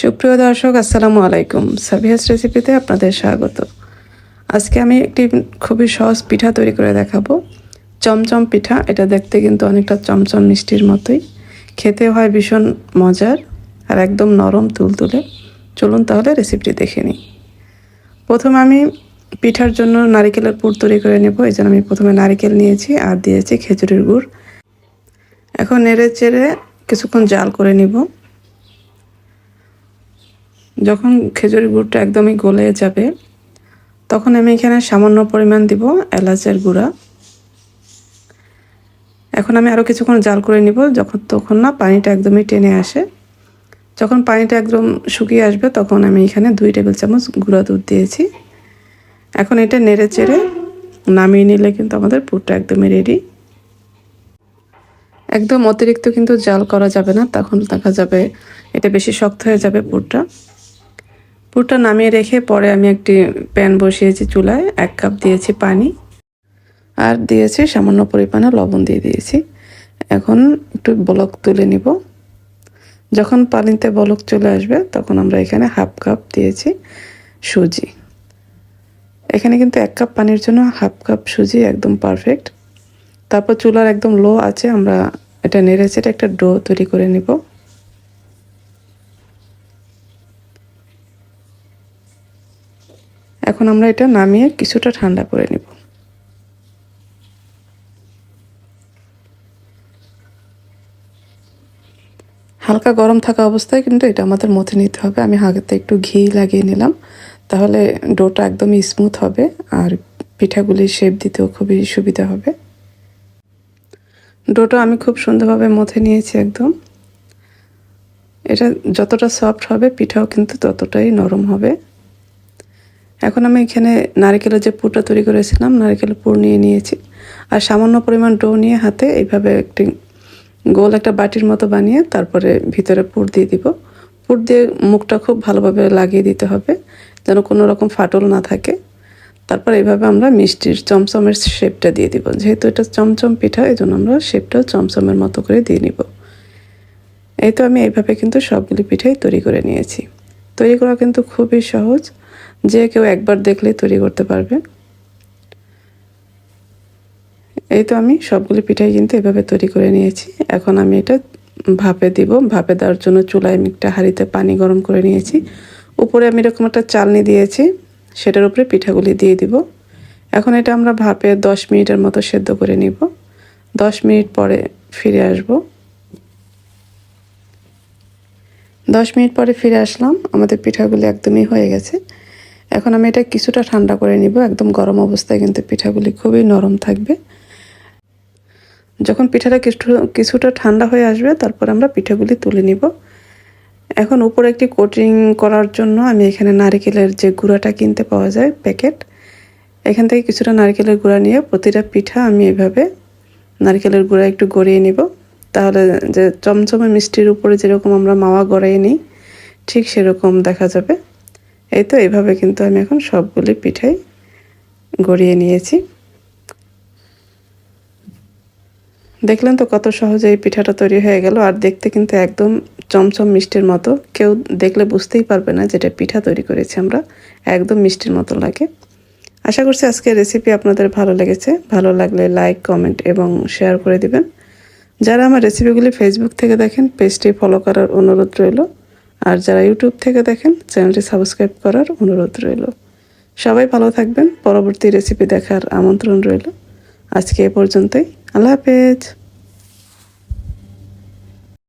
সুপ্রিয় দর্শক, আসসালামু আলাইকুম। সাবিহাস রেসিপিতে আপনাদের স্বাগত। আজকে আমি একটি খুবই সহজ পিঠা তৈরি করে দেখাবো। চমচম পিঠা, এটা দেখতে কিন্তু অনেকটা চমচম মিষ্টির মতোই। খেতে হয় ভীষণ মজার আর একদম নরম তুলতুলে। চলুন তাহলে রেসিপিটি দেখে নিই। প্রথমে আমি পিঠার জন্য নারিকেলের পুর তৈরি করে নেব। এই জন্য আমি প্রথমে নারিকেল নিয়েছি আর দিয়েছি খেজুরের গুড়। এখন নেড়ে চেড়ে কিছুক্ষণ জাল করে নিব। যখন খেজুরের গুড়টা একদমই গলে যাবে, তখন আমি এখানে সামান্য পরিমাণ দিব এলাচের গুঁড়া। এখন আমি আরও কিছুক্ষণ জাল করে নিব, যখন তখন না পানিটা একদমই টেনে আসে। যখন পানিটা একদম শুকিয়ে আসবে, তখন আমি এখানে দুই টেবিল চামচ গুঁড়া দুধ দিয়েছি। এখন এটা নেড়ে চেড়ে নামিয়ে নিলে কিন্তু আমাদের পুরটা একদমই রেডি একদম অতিরিক্ত কিন্তু জাল করা যাবে না, তখন দেখা যাবে এটা বেশি শক্ত হয়ে যাবে পুরটা। পুরটা নামিয়ে রেখে পরে আমি একটি প্যান বসিয়েছি চুলায়, এক কাপ দিয়েছি পানি আর দিয়েছি সামান্য পরিমাণে লবণ দিয়ে দিয়েছি। এখন একটু বলক তুলে নিব। যখন পানিতে বলক চলে আসবে, তখন আমরা এখানে হাফ কাপ দিয়েছি সুজি। এখানে কিন্তু এক কাপ পানির জন্য হাফ কাপ সুজি একদম পারফেক্ট। তারপর চুলার একদম লো আছে, আমরা এটা নেড়ে চেড়ে একটা ডো তৈরি করে নিব। এখন আমরা এটা নামিয়ে কিছুটা ঠান্ডা করে নিব। হালকা গরম থাকা অবস্থায় কিন্তু এটা আমাদের মথে নিতে হবে। আমি হাতে একটু ঘি লাগিয়ে নিলাম। তাহলে ডোটা একদমই স্মুথ হবে আর পিঠাগুলির শেপ দিতেও খুবই সুবিধা হবে। ডোটা আমি খুব সুন্দরভাবে মথে নিয়েছি একদম। এটা যতটা সফট হবে, পিঠাও কিন্তু ততটাই নরম হবে। এখন আমি এখানে নারকেলের যে পুরটা তৈরি করেছিলাম নারকেলের পুর নিয়ে নিয়েছি। আর সামান্য পরিমাণ ডো নিয়ে হাতে এইভাবে একটি গোল একটা বাটির মতো বানিয়ে তারপরে ভিতরে পুর দিয়ে দিব। পুর দিয়ে মুখটা খুব ভালোভাবে লাগিয়ে দিতে হবে, যেন কোনো রকম ফাটল না থাকে। তারপর এইভাবে আমরা মিষ্টির চমচমের শেপটা দিয়ে দিব। যেহেতু এটা চমচম পিঠা এই জন্য আমরা শেপটাও চমচমের মতো করে দিয়ে নিব। এই তো আমি এইভাবে কিন্তু সবগুলি পিঠাই তৈরি করে নিয়েছি। তৈরি করা কিন্তু খুবই সহজ। যে কেউ একবার দেখলেই তৈরি করতে পারবে। এই তো আমি সবগুলি পিঠাই কিন্তু এভাবে তৈরি করে নিয়েছি। এখন আমি এটা ভাপে দিব। ভাপে দেওয়ার জন্য চুলায় আমি একটা হাঁড়িতে পানি গরম করে নিয়েছি। উপরে আমি এরকম একটা চালনি দিয়েছি। সেটার উপরে পিঠাগুলি দিয়ে দিব। এখন এটা আমরা ভাপে দশ মিনিটের মতো সেদ্ধ করে নিব। দশ মিনিট পরে ফিরে আসব। দশ মিনিট পরে ফিরে আসলাম। আমাদের পিঠাগুলি একদমই হয়ে গেছে। এখন আমি এটা কিছুটা ঠান্ডা করে নিব, একদম গরম অবস্থায় কিন্তু পিঠাগুলি খুবই নরম থাকবে। যখন পিঠাটা কিছু কিছুটা ঠান্ডা হয়ে আসবে, তারপর আমরা পিঠাগুলি তুলে নিব। এখন উপরে একটি কোটিং করার জন্য আমি এখানে নারিকেলের যে গুঁড়াটা কিনতে পাওয়া যায় প্যাকেট এখান থেকে কিছুটা নারকেলের গুঁড়া নিয়ে প্রতিটা পিঠা আমি এভাবে নারকেলের গুঁড়া একটু গড়িয়ে নিব। তাহলে যে চমচমে মিষ্টির উপরে যেরকম আমরা মাওয়া গড়াই নিই, ঠিক সেরকম দেখা যাবে। এই তো এইভাবে কিন্তু আমি এখন সবগুলি পিঠাই গড়িয়ে নিয়েছি। দেখলেন তো কত সহজে এই পিঠাটা তৈরি হয়ে গেল, আর দেখতে কিন্তু একদম চমচম মিষ্টির মতো। কেউ দেখলে বুঝতেই পারবে না যেটা পিঠা তৈরি করেছি আমরা, একদম মিষ্টির মতো লাগে। আশা করছি আজকের রেসিপি আপনাদের ভালো লেগেছে। ভালো লাগলে লাইক কমেন্ট এবং শেয়ার করে দিবেন। যারা আমার রেসিপিগুলি ফেসবুক থেকে দেখেন পেজটি ফলো করার অনুরোধ রইল। আর যারা ইউটিউব থেকে দেখেন, চ্যানেলটি সাবস্ক্রাইব করার অনুরোধ রইল। সবাই ভালো থাকবেন, পরবর্তী রেসিপি দেখার আমন্ত্রণ রইল। আজকে এ পর্যন্তই। আল্লাহ হাফেজ।